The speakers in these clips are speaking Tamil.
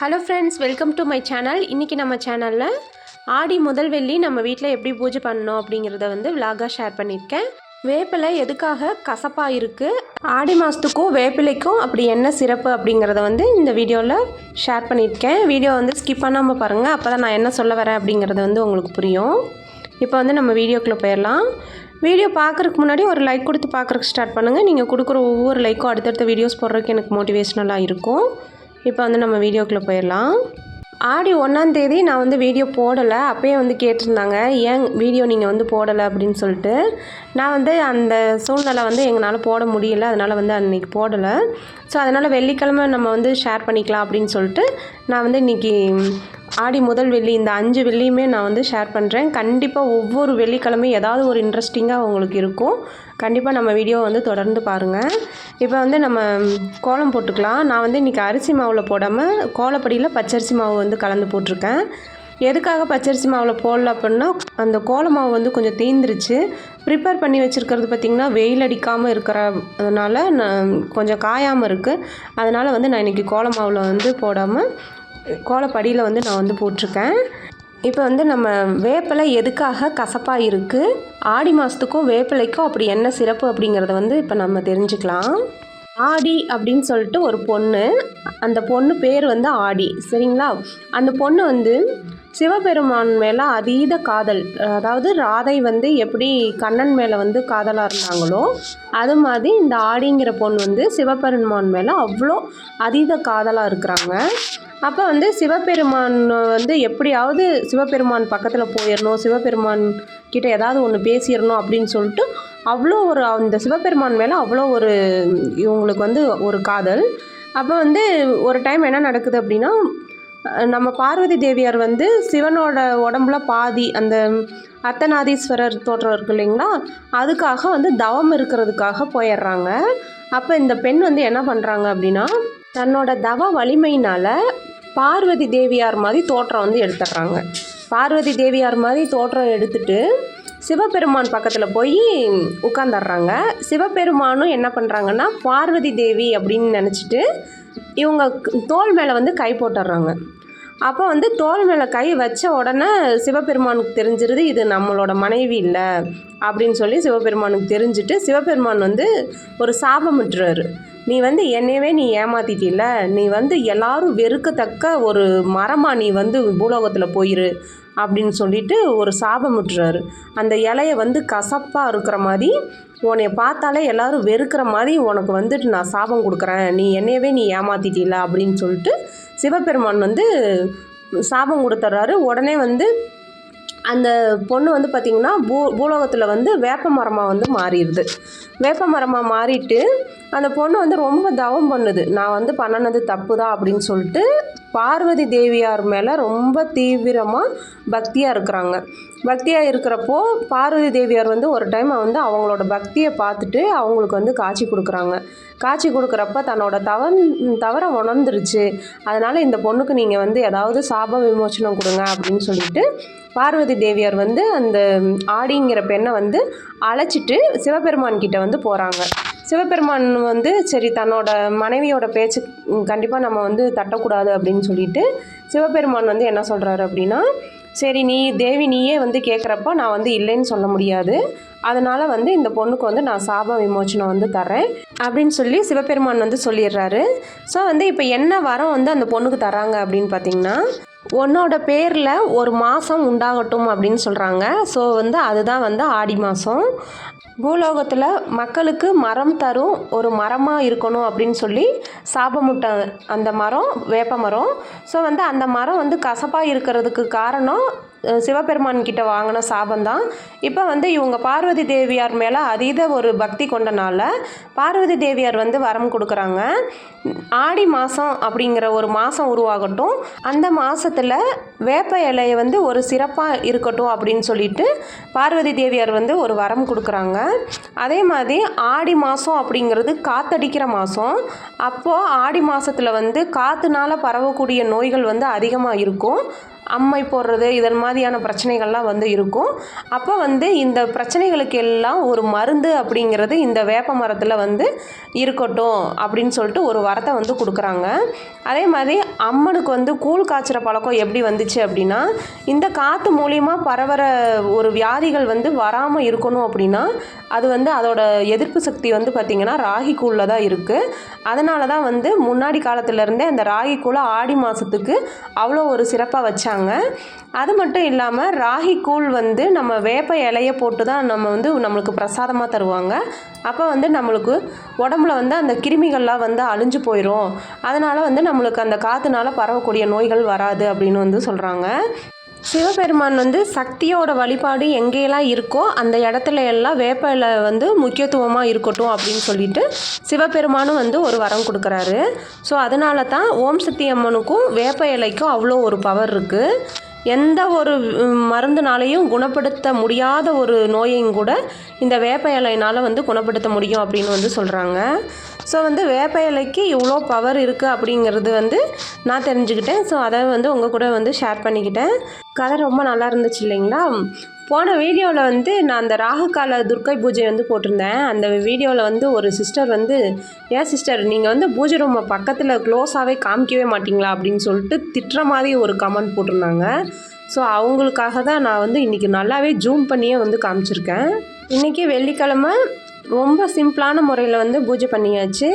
Hello friends welcome to my channel இன்றைக்கி நம்ம சேனலில் ஆடி முதல் வெள்ளி நம்ம வீட்டில் எப்படி பூஜை பண்ணணும் அப்படிங்கிறத வந்து விலாகாக ஷேர் பண்ணியிருக்கேன். வேப்பிலை எதுக்காக கசப்பாக இருக்குது ஆடி மாதத்துக்கும் வேப்பிலைக்கும் அப்படி என்ன சிறப்பு அப்படிங்கிறத வந்து இந்த வீடியோவில் ஷேர் பண்ணியிருக்கேன். வீடியோ வந்து ஸ்கிப் பண்ணாமல் பாருங்கள் அப்போ தான் நான் என்ன சொல்ல வரேன் அப்படிங்கிறது வந்து உங்களுக்கு புரியும். இப்போ வந்து நம்ம வீடியோக்குள்ளே போயிடலாம். வீடியோ பார்க்குறதுக்கு முன்னாடி ஒரு லைக் கொடுத்து பார்க்குறக்கு ஸ்டார்ட் பண்ணுங்கள் நீங்கள் கொடுக்குற ஒவ்வொரு லைக்கும் அடுத்தடுத்த வீடியோஸ் போடுறதுக்கு எனக்கு மோட்டிவேஷ்னலாக இருக்கும். இப்போ வந்து நம்ம வீடியோக்குள்ளே போயிடலாம். ஆடி ஒன்றாந்தேதி நான் வந்து வீடியோ போடலை. அப்பயே வந்து கேட்டிருந்தாங்க ஏன் வீடியோ நீங்கள் வந்து போடலை? அப்படின்னு சொல்லிட்டு. நான் வந்து அந்த சூழ்நிலை வந்து எங்களால் போட முடியல. அதனால் வந்து அன்றைக்கி போடலை. ஸோ அதனால் வெள்ளிக்கிழமை நம்ம வந்து ஷேர் பண்ணிக்கலாம் அப்படின்னு சொல்லிட்டு நான் வந்து இன்றைக்கி ஆடி முதல் வெள்ளி இந்த அஞ்சு வெள்ளியுமே நான் வந்து ஷேர் பண்ணுறேன் கண்டிப்பாக ஒவ்வொரு வெள்ளிக்கிழமையும் ஏதாவது ஒரு இன்ட்ரெஸ்டிங்காக உங்களுக்கு இருக்கும். கண்டிப்பாக நம்ம வீடியோ வந்து தொடர்ந்து பாருங்கள் இப்போ வந்து நம்ம கோலம் போட்டுக்கலாம். நான் வந்து இன்றைக்கி அரிசி மாவில் போடாமல் கோலப்படியில் பச்சரிசி மாவு வந்து கலந்து போட்டிருக்கேன். எதுக்காக பச்சரிசி மாவில் போடல அப்படின்னா அந்த கோல மாவு வந்து கொஞ்சம் தீந்துருச்சு ப்ரிப்பேர் பண்ணி வச்சுருக்கிறது பார்த்திங்கன்னா வெயில் அடிக்காமல் இருக்கிறதுனால நான் கொஞ்சம் காயாமல் இருக்குது அதனால் வந்து நான் இன்றைக்கி கோல மாவில் வந்து போடாமல் கோலப்படியில் வந்து நான் வந்து போட்டிருக்கேன். இப்போ வந்து நம்ம வேப்பிலை எதுக்காக கசப்பாக இருக்குது ஆடி மாதத்துக்கும் வேப்பிலைக்கும் அப்படி என்ன சிறப்பு அப்படிங்கிறத வந்து இப்போ நம்ம தெரிஞ்சுக்கலாம். ஆடி அப்படின்னு சொல்லிட்டு ஒரு பொண்ணு. அந்த பொண்ணு பேர் வந்து ஆடி. சரிங்களா? அந்த பொண்ணு வந்து சிவபெருமான் மேலே அதீத காதல். அதாவது ராதை வந்து எப்படி கண்ணன் மேலே வந்து காதலாக இருந்தாங்களோ அது மாதிரி இந்த ஆடிங்கிற பொண்ணு வந்து சிவபெருமான் மேலே அவ்வளோ அதீத காதலாக இருக்கிறாங்க. அப்போ வந்து சிவபெருமான் வந்து எப்படியாவது சிவபெருமான் பக்கத்தில் போயிடணும் சிவபெருமான் கிட்ட ஏதாவது ஒன்று பேசிடணும் அப்படின்னு சொல்லிட்டு அவ்வளோ ஒரு அந்த சிவபெருமான் மேலே அவ்வளோ ஒரு இவங்களுக்கு வந்து ஒரு காதல். அப்போ வந்து ஒரு டைம் என்ன நடக்குது அப்படின்னா நம்ம பார்வதி தேவியார் வந்து சிவனோட உடம்புல பாதி அந்த அர்த்தநாதீஸ்வரர் தோற்றம் இருக்கு இல்லைங்களா அதுக்காக வந்து தவம் இருக்கிறதுக்காக போயிடுறாங்க. அப்போ இந்த பெண் வந்து என்ன பண்ணுறாங்க அப்படின்னா தன்னோட தவ வலிமையினால் பார்வதி தேவியார் மாதிரி தோற்றம் வந்து எடுத்துடுறாங்க. பார்வதி தேவியார் மாதிரி தோற்றம் எடுத்துட்டு சிவபெருமான் பக்கத்தில் போய் உட்காந்துடுறாங்க சிவபெருமானும் என்ன பண்ணுறாங்கன்னா பார்வதி தேவி அப்படின்னு நினச்சிட்டு இவங்க தோல் மேலே வந்து கை போட்டுடுறாங்க. அப்போ வந்து தோல் மேலே கை வச்ச உடனே சிவபெருமானுக்கு தெரிஞ்சிருது இது நம்மளோட மனைவி இல்லை அப்படின்னு சொல்லி சிவபெருமானுக்கு தெரிஞ்சுட்டு சிவபெருமான் வந்து ஒரு சாபம் விட்டுறாரு. நீ வந்து என்னையவே நீ ஏமாத்திட்டில நீ வந்து எல்லாரும் வெறுக்கத்தக்க ஒரு மரமாக நீ வந்து பூலோகத்தில் போயிரு அப்படின்னு சொல்லிட்டு ஒரு சாபம் விட்டுறாரு. அந்த இலையை வந்து கசப்பாக இருக்கிற மாதிரி உன்னை பார்த்தாலே எல்லாரும் வெறுக்கிற மாதிரி உனக்கு வந்துட்டு நான் சாபம் கொடுக்குறேன். நீ என்னையவே நீ ஏமாத்திட்டில அப்படின்னு சொல்லிட்டு சிவபெருமான் வந்து சாபம் கொடுத்துட்றாரு உடனே வந்து அந்த பொண்ணு வந்து பார்த்திங்கன்னா பூ பூலோகத்தில் வந்து வேப்ப மரமாக வந்து மாறிடுது. வேப்ப மரமாக மாறிட்டு அந்த பொண்ணு வந்து ரொம்ப தவம் பண்ணுது. நான் வந்து பண்ணினது தப்பு தான் அப்படின்னு சொல்லிட்டு பார்வதி தேவியார் மேலே ரொம்ப தீவிரமாக பக்தியாக இருக்கிறாங்க. பக்தியாக இருக்கிறப்போ பார்வதி தேவியார் வந்து ஒரு டைம் வந்து அவங்களோட பக்தியை பார்த்துட்டு அவங்களுக்கு வந்து காட்சி கொடுக்குறாங்க. காட்சி கொடுக்குறப்ப தன்னோட தவன் தவற உணர்ந்துருச்சு. அதனால் இந்த பொண்ணுக்கு நீங்கள் வந்து ஏதாவது சாப விமோச்சனம் கொடுங்க அப்படின்னு சொல்லிட்டு பார்வதி தேவியார் வந்து அந்த ஆடிங்கிற பெண்ணை வந்து அழைச்சிட்டு சிவபெருமான் கிட்ட வந்து போகிறாங்க சிவபெருமான் வந்து சரி தன்னோட மனைவியோட பேச்சு கண்டிப்பாக நம்ம வந்து தட்டக்கூடாது அப்படின்னு சொல்லிட்டு சிவபெருமான் வந்து என்ன சொல்கிறாரு அப்படின்னா சரி நீ தேவி நீயே வந்து கேட்குறப்போ நான் வந்து இல்லைன்னு சொல்ல முடியாது. அதனால் வந்து இந்த பொண்ணுக்கு வந்து நான் சாப விமோச்சனம் வந்து தரேன் அப்படின்னு சொல்லி சிவபெருமான் வந்து சொல்லிடுறாரு. ஸோ வந்து இப்போ என்ன வரம் வந்து அந்த பொண்ணுக்கு தராங்க அப்படின்னு பார்த்தீங்கன்னா உன்னோட பேரில் ஒரு மாதம் உண்டாகட்டும் அப்படின்னு சொல்கிறாங்க ஸோ வந்து அதுதான் வந்து ஆடி மாதம் பூலோகத்தில் மக்களுக்கு மரம் தரும் ஒரு மரமாக இருக்கணும் அப்படின்னு சொல்லி சாபமுட்ட அந்த மரம் வேப்ப மரம். ஸோ வந்து அந்த மரம் வந்து கசப்பாக இருக்கிறதுக்கு காரணம் சிவபெருமான் கிட்ட வாங்கின சாபம் தான் இப்போ வந்து இவங்க பார்வதி தேவியார் மேலே அதீத ஒரு பக்தி கொண்டனால பார்வதி தேவியார் வந்து வரம் கொடுக்குறாங்க. ஆடி மாதம் அப்படிங்கிற ஒரு மாதம் உருவாகட்டும். அந்த மாதத்தில் வேப்ப இலையை வந்து ஒரு சிறப்பாக இருக்கட்டும் அப்படின்னு சொல்லிட்டு பார்வதி தேவியார் வந்து ஒரு வரம் கொடுக்குறாங்க. அதே மாதிரி ஆடி மாதம் அப்படிங்கிறது காத்தடிக்கிற மாதம் அப்போது ஆடி மாதத்தில் வந்து காற்றுனால பரவக்கூடிய நோய்கள் வந்து அதிகமாக இருக்கும். அம்மை போடுறது இதன் மாதிரியான பிரச்சனைகள்லாம் வந்து இருக்கும். அப்போ வந்து இந்த பிரச்சனைகளுக்கு எல்லாம் ஒரு மருந்து அப்படிங்கிறது இந்த வேப்ப மரத்தில் வந்து இருக்கட்டும் அப்படின்னு சொல்லிட்டு ஒரு வரத்தை வந்து கொடுக்குறாங்க. அதே மாதிரி அம்மனுக்கு வந்து கூழ் காய்ச்சுற பழக்கம் எப்படி வந்துச்சு அப்படின்னா இந்த காற்று மூலியமாக பரவற ஒரு வியாதிகள் வந்து வராமல் இருக்கணும் அப்படின்னா அது வந்து அதோட எதிர்ப்பு சக்தி வந்து பார்த்திங்கன்னா ராகி கூழில் தான் இருக்குது அதனால தான் வந்து முன்னாடி காலத்துலேருந்தே அந்த ராகி கூழை ஆடி மாதத்துக்கு அவ்வளோ ஒரு சிறப்பாக வச்சாங்க. அது மட்டும் இல்லாமல் ராகி கூழ் வந்து நம்ம வேப்ப இலைய போட்டு தான் நம்ம வந்து நம்மளுக்கு பிரசாதமாக தருவாங்க. அப்போ வந்து நம்மளுக்கு உடம்புல வந்து அந்த கிருமிகள்லாம் வந்து அழிஞ்சு போயிடும் அதனால் வந்து நம்மளுக்கு அந்த காற்றுனால பரவக்கூடிய நோய்கள் வராது அப்படின்னு வந்து சொல்கிறாங்க சிவபெருமான் வந்து சக்தியோட வழிபாடு எங்கேயெல்லாம் இருக்கோ அந்த இடத்துல எல்லாம் வேப்ப இலை வந்து முக்கியத்துவமாக இருக்கட்டும் அப்படின்னு சொல்லிட்டு சிவபெருமானும் வந்து ஒரு வரம் கொடுக்குறாரு. ஸோ அதனால தான் ஓம் சக்தி அம்மனுக்கும் வேப்ப இலைக்கும் அவ்வளோ ஒரு பவர் இருக்குது எந்த ஒரு மருந்துனாலையும் குணப்படுத்த முடியாத ஒரு நோயையும் கூட இந்த வேப்ப இலையினால் வந்து குணப்படுத்த முடியும் அப்படின்னு வந்து சொல்கிறாங்க ஸோ வந்து வேப்ப இலைக்கு இவ்வளோ பவர் இருக்குது அப்படிங்கிறது வந்து நான் தெரிஞ்சுக்கிட்டேன். ஸோ அதை வந்து உங்கள் கூட வந்து ஷேர் பண்ணிக்கிட்டேன். கதை ரொம்ப நல்லா இருந்துச்சு இல்லைங்களா? போன வீடியோவில் வந்து நான் அந்த ராகுகால துர்க்கை பூஜை வந்து போட்டிருந்தேன். அந்த வீடியோவில் வந்து ஒரு சிஸ்டர் வந்து ஏன் சிஸ்டர் நீங்கள் வந்து பூஜை ரூமை பக்கத்தில் க்ளோஸாகவே காமிக்கவே மாட்டிங்களா? அப்படின்னு சொல்லிட்டு திட்டுற மாதிரி ஒரு கமெண்ட் போட்டிருந்தாங்க. ஸோ அவங்களுக்காக தான் நான் வந்து இன்றைக்கி நல்லாவே ஜூம் பண்ணியே வந்து காமிச்சிருக்கேன். இன்றைக்கி வெள்ளிக்கிழமை ரொம்ப சிம்பிளான முறையில் வந்து பூஜை பண்ணியாச்சு.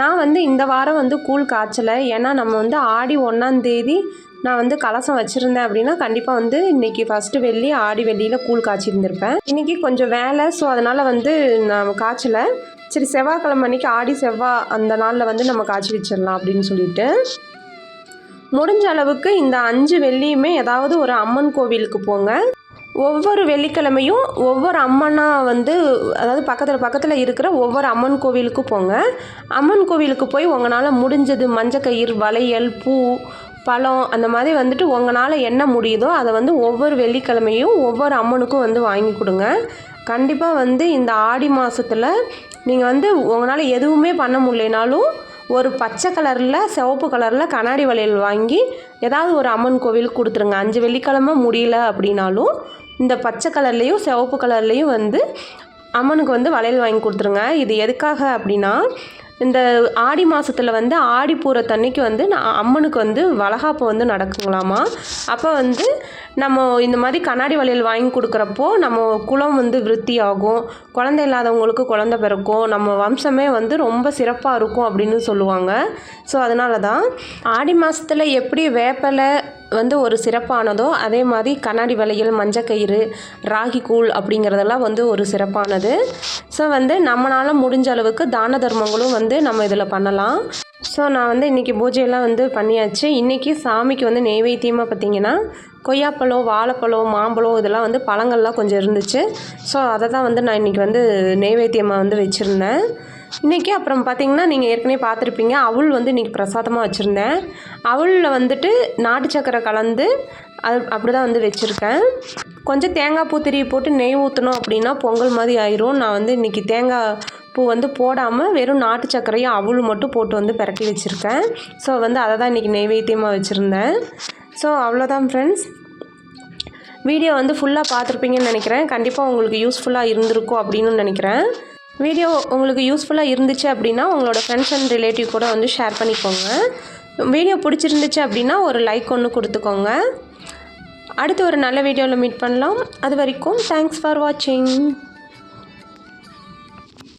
நான் வந்து இந்த வாரம் வந்து கூழ் காய்ச்சலை. ஏன்னா நம்ம வந்து ஆடி ஒன்றாந்தேதி நான் வந்து கலசம் வச்சுருந்தேன் அப்படின்னா கண்டிப்பாக வந்து இன்றைக்கி ஃபஸ்ட்டு வெள்ளி ஆடி வெள்ளியில் கூழ் காய்ச்சிருந்துருப்பேன். இன்றைக்கி கொஞ்சம் வேலை ஸோ அதனால் வந்து நான் காய்ச்சலை. சரி செவ்வாய்க்கிழமை அன்றைக்கி ஆடி செவ்வாய் அந்த நாளில் வந்து நம்ம காய்ச்சி வச்சிடலாம் அப்படின்னு சொல்லிட்டு. முடிஞ்ச அளவுக்கு இந்த அஞ்சு வெள்ளியுமே ஏதாவது ஒரு அம்மன் கோவிலுக்கு போங்க. ஒவ்வொரு வெள்ளிக்கிழமையும் ஒவ்வொரு அம்மனாக வந்து அதாவது பக்கத்தில் பக்கத்தில் இருக்கிற ஒவ்வொரு அம்மன் கோவிலுக்கு போங்க. அம்மன் கோவிலுக்கு போய் உங்களால் முடிஞ்சது மஞ்சக்கயிறு வளையல் பூ பழம் அந்த மாதிரி வந்துட்டு உங்களால் என்ன முடியுதோ அதை வந்து ஒவ்வொரு வெள்ளிக்கிழமையும் ஒவ்வொரு அம்மனுக்கும் வந்து வாங்கி கொடுங்க. கண்டிப்பாக வந்து இந்த ஆடி மாதத்தில் நீங்கள் வந்து உங்களால் எதுவுமே பண்ண முடியலனாலும் ஒரு பச்சை கலரில் சிவப்பு கலரில் கண்ணாடி வளையல் வாங்கி ஏதாவது ஒரு அம்மன் கோவிலுக்கு கொடுத்துருங்க. அஞ்சு வெள்ளிக்கிழமை முடியல அப்படின்னாலும் இந்த பச்சை கலர்லேயும் சிவப்பு கலர்லேயும் வந்து அம்மனுக்கு வந்து வளையல் வாங்கி கொடுத்துருங்க. இது எதுக்காக அப்படின்னா இந்த ஆடி மாதத்தில் வந்து ஆடிப்பூரத்தன்னைக்கு வந்து நான் அம்மனுக்கு வந்து வளகாப்பு வந்து நடக்குங்களாமா? அப்போ வந்து நம்ம இந்த மாதிரி கண்ணாடி வளையல் வாங்கி கொடுக்குறப்போ நம்ம குலம் வந்து விருத்தி ஆகும் குழந்தை இல்லாதவங்களுக்கு குழந்தை பிறக்கும். நம்ம வம்சமே வந்து ரொம்ப சிறப்பாக இருக்கும் அப்படின்னு சொல்லுவாங்க. ஸோ அதனால தான் ஆடி மாதத்தில் எப்படி வேப்பலை வந்து ஒரு சிறப்பானதோ அதே மாதிரி கண்ணாடி வளையல் மஞ்சக்கயிறு ராகி கூழ் அப்படிங்கிறதெல்லாம் வந்து ஒரு சிறப்பானது. ஸோ வந்து நம்மளால் முடிஞ்ச அளவுக்கு தான தர்மங்களும் வந்து நம்ம இதில் பண்ணலாம். ஸோ நான் வந்து இன்றைக்கி பூஜையெல்லாம் வந்து பண்ணியாச்சு. இன்றைக்கி சாமிக்கு வந்து நெய்வேத்தியமாக பார்த்தீங்கன்னா கொய்யாப்பழம் வாழைப்பழம் மாம்பழம் இதெல்லாம் வந்து பழங்கள்லாம் கொஞ்சம் இருந்துச்சு. ஸோ அதை தான் வந்து நான் இன்றைக்கி வந்து நெய்வேத்தியமாக வந்து வச்சுருந்தேன். இன்றைக்கி அப்புறம் பார்த்தீங்கன்னா நீங்கள் ஏற்கனவே பார்த்துருப்பீங்க. அவுள் வந்து இன்றைக்கி பிரசாதமாக வச்சுருந்தேன். அவுளில் வந்துட்டு நாட்டு சக்கரை கலந்து அது அப்படி தான் வந்து வச்சுருக்கேன். கொஞ்சம் தேங்காய் பூ திருவி போட்டு நெய் ஊற்றணும் அப்படின்னா பொங்கல் மாதிரி ஆயிரும். நான் வந்து இன்றைக்கி தேங்காய் பூ வந்து போடாமல் வெறும் நாட்டு சர்க்கரையும் அவள் மட்டும் போட்டு வந்து பிரட்டி வச்சுருக்கேன். ஸோ வந்து அதை தான் இன்றைக்கி நெய்வேத்தியமாக வச்சுருந்தேன். ஸோ அவ்வளோதான் ஃப்ரெண்ட்ஸ் வீடியோ வந்து ஃபுல்லாக பார்த்துருப்பீங்கன்னு நினைக்கிறேன். கண்டிப்பாக உங்களுக்கு யூஸ்ஃபுல்லாக இருந்திருக்கும் அப்படின்னு நினைக்கிறேன். வீடியோ உங்களுக்கு யூஸ்ஃபுல்லாக இருந்துச்சு அப்படின்னா உங்களோட ஃப்ரெண்ட்ஸ் அண்ட் ரிலேட்டிவ் கூட வந்து ஷேர் பண்ணிக்கோங்க. வீடியோ பிடிச்சிருந்துச்சு அப்படின்னா ஒரு லைக் ஒன்று கொடுத்துக்கோங்க. அடுத்து ஒரு நல்ல வீடியோவில் மீட் பண்ணலாம். அது வரைக்கும் தேங்க்ஸ் ஃபார் வாட்சிங்